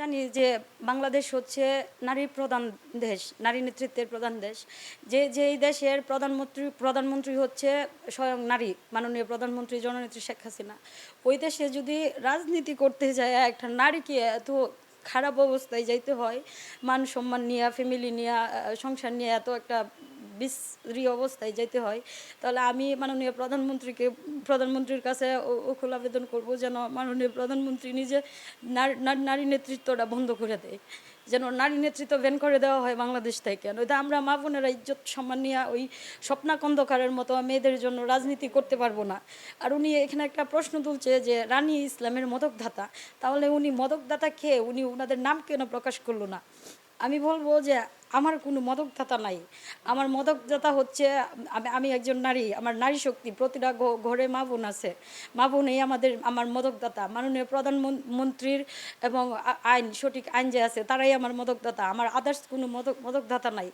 জানি যে বাংলাদেশ হচ্ছে নারী প্রধান দেশ, নারী নেতৃত্বের প্রধান দেশ। যে যেই দেশের প্রধানমন্ত্রী প্রধানমন্ত্রী হচ্ছে স্বয়ং নারী, মাননীয় প্রধানমন্ত্রী জননেত্রী শেখ হাসিনা। ওই দেশে যদি রাজনীতি করতে যায়, একটা নারীকে এত খারাপ অবস্থায় যাইতে হয়, মান সম্মান নিয়ে ফ্যামিলি নিয়ে সংসার নিয়ে এত একটা বিশ্রী অবস্থায় যেতে হয়, তাহলে আমি মাননীয় প্রধানমন্ত্রীকে, প্রধানমন্ত্রীর কাছে ও- ওকুল আবেদন করব যেন মাননীয় প্রধানমন্ত্রী নিজে নার- নেতৃত্বটা বন্ধ করে দেয়, যেন নারী নেতৃত্ব ব্যান করে দেওয়া হয় বাংলাদেশ থেকে। নয়তো আমরা মা বোনেরা ইজ্জত সম্মান নিয়ে ওই স্বপ্না কন্দকারের মতো মেয়েদের জন্য রাজনীতি করতে পারব না। আর উনি এখানে একটা প্রশ্ন তুলছে যে, রানী ইসলামের মদকদাতা, তাহলে উনি মদকদাতা খেয়ে উনি ওনাদের নাম কেন প্রকাশ করল না? আমি বলব যে আমার কোনো মদকদাতা নাই। আমার মদকদাতা হচ্ছে, আমি আমি একজন নারী, আমার নারী শক্তি প্রতিটা ঘরে মা বোন আছে। মা বোন এই আমাদের, আমার মদকদাতা, মাননীয় প্রধানমন্ত্রীর এবং আইন, সঠিক আইন যে আছে, তারাই আমার মদকদাতা। আমার আদার্স কোনো মদক, মদকদাতা নাই।